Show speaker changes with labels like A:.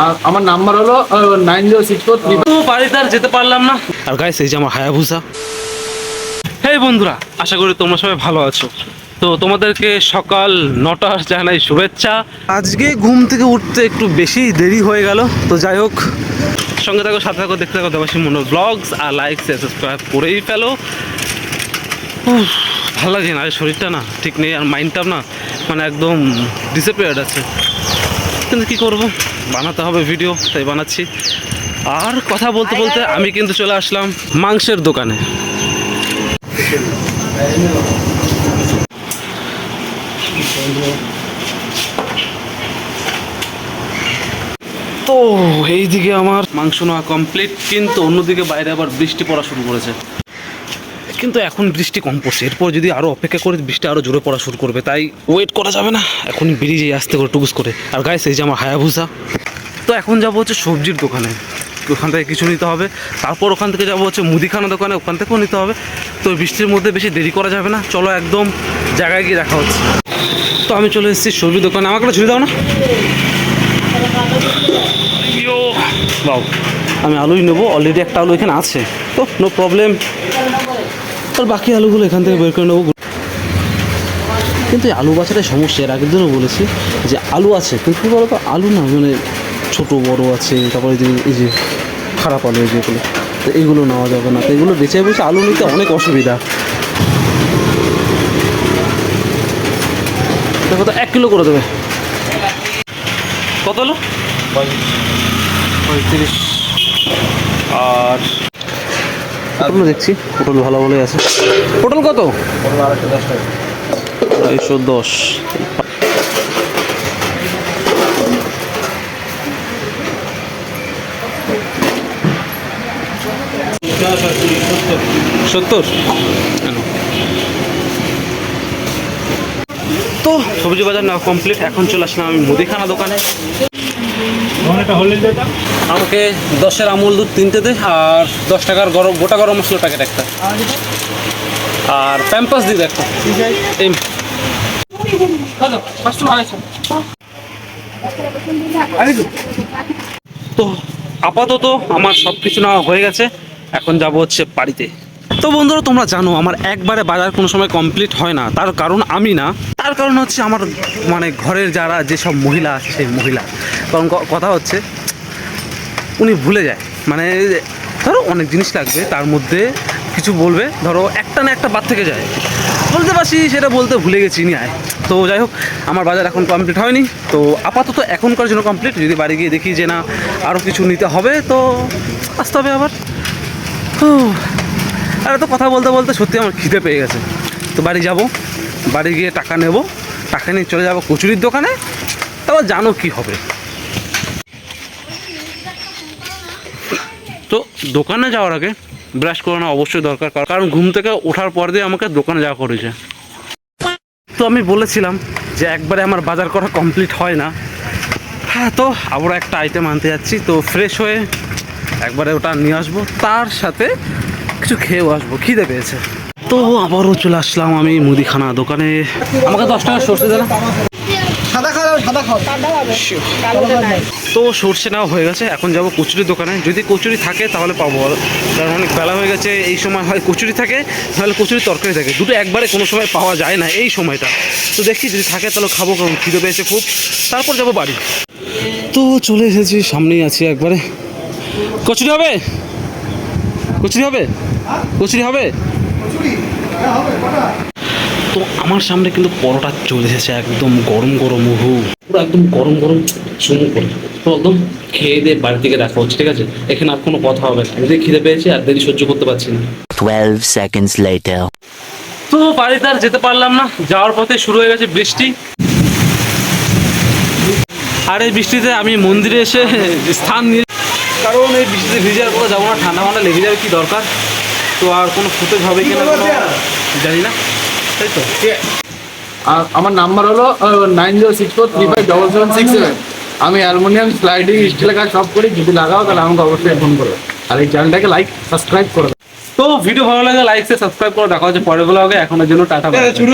A: আর আমার নাম্বার হলো nine zero six four three
B: তো বাড়িতে আর যেতে পারলাম না। আর গাইস এই যে আমার হায়াবুসা হেই বন্ধুরা আশা করি তোমরা সবাই ভালো আছো। তো তোমাদেরকে সকাল নটার জানাই শুভেচ্ছা। আজকে ঘুম থেকে উঠতে একটু বেশি দেরি হয়ে গেল। তো যাই হোক সঙ্গে থাকো সাথে থাকো দেখতে থাকো দেবাসী মন্ডল ব্লগস আর লাইক সাবস্ক্রাইব করেই ফেলো। ভালো লাগে না আর শরীরটা না? ঠিক নেই আর মাইন্ডটা না মানে একদম ডিসঅ্যাপিয়ার্ড আছে। কিন্তু কী করব? বানাতে হবে ভিডিও তাই বানাচ্ছি। আর কথা বলতে বলতে আমি কিন্তু চলে আসলাম মাংসের দোকানে। তো, এইদিকে আমার মাংস নেওয়া কমপ্লিট কিন্তু অন্যদিকে বাইরে আবার বৃষ্টি পড়া শুরু করেছে। কিন্তু এখন বৃষ্টি কম পড়ছে। এরপর যদি আরও অপেক্ষা করে বৃষ্টি আরও জোরে পড়া শুরু করবে, তাই ওয়েট করা যাবে না। এখনই বেরিয়ে যাই আসতে করে টুকুস করে। আর গায়ে সেই যে আমার হায়াভুসা, তো এখন যাব হচ্ছে সবজির দোকানে। ওখান থেকে কিছু নিতে হবে। তারপর ওখান থেকে যাব হচ্ছে মুদিখানা দোকানে, ওখান থেকেও নিতে হবে। তো বৃষ্টির মধ্যে বেশি দেরি করা যাবে না। চলো একদম জায়গায় গিয়ে দেখা হচ্ছে। তো আমি চলে এসেছি সবজি দোকানে। আমাকে ঝুড়ি দাও না। আমি আলুই নেব। অলরেডি একটা আলু এখানে আছে। তো নো প্রবলেম আর বাকি আলুগুলো এখান থেকে বের করে নেব। কিন্তু এই আলু বাছাটাই সমস্যা এর আগের দিনও বলেছি যে আলু আছে কিন্তু কী বলতো আলু না মানে ছোটো বড় আছে তারপরে যে এই যে খারাপ আলু যেগুলো তো এইগুলো নেওয়া যাবে না। তো এগুলো বেঁচে বসে আলু নিতে অনেক অসুবিধা। দেখো তো এক কিলো করে দেবে। কত হলো? পঁয়ত্রিশ। আর পটল দেখছি, পটল ভালো ভালোই আছে। পটল কত? আড়াইশো দশ। সত্তর? তো, সবজি বাজার না কমপ্লিট এখন চলে আসলাম আমি মুদিখানা দোকানে। আমাকে দশের আমুল দুধ তিনটে দে আর দশ টাকার গরম গোটা গরম মশলা প্যাকেট একটা। আর প্যাম্পাস দিয়ে একটা। তো আপাতত আমার সব কিছু নেওয়া হয়ে গেছে। এখন যাব হচ্ছে বাড়িতে। তো বন্ধুরা, তোমরা জানো, আমার একবারে বাজার কোনো সময় কমপ্লিট হয় না। তার কারণ আমি না। তার কারণ হচ্ছে আমার মানে ঘরের যারা, যেসব মহিলা আছে, সেই মহিলা। কারণ কথা হচ্ছে, উনি ভুলে যায়। মানে ধরো অনেক জিনিস লাগবে, তার মধ্যে কিছু বলবে, ধরো একটা না একটা বাদ থেকে যায়। বলতে পারছি, সেটা বলতে ভুলে গেছি নি আয়। তো যাই হোক, আমার বাজার এখন কমপ্লিট হয়নি। তো আপাতত এখনকার জন্য কমপ্লিট যদি বাড়ি গিয়ে দেখি যে না আরও কিছু নিতে হবে, তো আসতে হবে আবার। আর তো কথা বলতে বলতে সত্যি আমার খিদে পেয়ে গেছে। তো বাড়ি যাব, বাড়ি গিয়ে টাকা নেব, টাকা নিয়ে চলে যাব কচুরির দোকানে, তারপর জানো কি হবে। তো দোকানে যাওয়ার আগে ব্রাশ করানো অবশ্যই দরকার, কারণ ঘুম থেকে ওঠার পর দিয়ে আমাকে দোকানে যাওয়া করেছে। তো আমি বলেছিলাম যে একবারে আমার বাজার করা কমপ্লিট হয় না। হ্যাঁ তো আবার একটা আইটেম আনতে যাচ্ছি। তো ফ্রেশ হয়ে একবারে ওটা নিয়ে আসব। তার সাথে কিছু খেয়েও আসব খিদে পেয়েছে। তো আবারও চলে আসলাম আমি মুদিখানা দোকানে। আমাকে দশ টাকা সরষে দিলাম
C: সাদা খাও সাদা খাও।
B: তো সর্ষে নেওয়া হয়ে গেছে এখন যাব কচুরির দোকানে। যদি কচুরি থাকে তাহলে পাবো। আর কারণ অনেক বেলা হয়ে গেছে এই সময় হয় কচুরি থাকে নাহলে কচুরি তরকারি থাকে। দুটো একবারে কোনো সময় পাওয়া যায় না এই সময়টা। তো দেখি যদি থাকে তাহলে খাব কারণ খিদে পেয়েছে খুব। তারপর যাব বাড়ি। তো চলে এসেছি সামনেই আছি একবারে। কচুরি হবে? কচুরি হবে? কচুরি হবে? তো আমার সামনে কিন্তু পরোটা চলে এসেছে একদম গরম গরম হু পুরো একদম গরম গরম চুমু করে তো একদম খেয়ে দিয়ে বাড়ি থেকে দেখা হচ্ছে ঠিক আছে? এখানে আর কোনো কথা হবে না। এমনি খিদে পেয়েছে আর দেরি সহ্য করতে পারছি না।
D: 12 seconds later.
B: তো বাড়িতে আর যেতে পারলাম না। যাওয়ার পথে শুরু হয়ে গেছে বৃষ্টি। আর এই বৃষ্টিতে আমি মন্দিরে এসে স্থান নিয়ে কারণ এই বৃষ্টিতে ভিজার পরে যাব না ঠান্ডা ঠান্ডা লেগে যাবে কি দরকার? তো আর কোনো ফুটেজ হবে কিনা জানি না। তাই তো?
A: আর আমার নাম্বার হলো nine zero six four three five double seven six seven আমি অ্যালুমিনিয়াম স্লাইডিং স্টিলের কাজ সব করি যদি লাগাও তাহলে আমাকে অবশ্যই ফোন করো। আর এই চ্যানেলটাকে লাইক সাবস্ক্রাইব করো
B: তো ভিডিও ভালো লাগে লাইক সাবস্ক্রাইব করে। দেখা হচ্ছে পরের ব্লগে এখনের জন্য টাটা।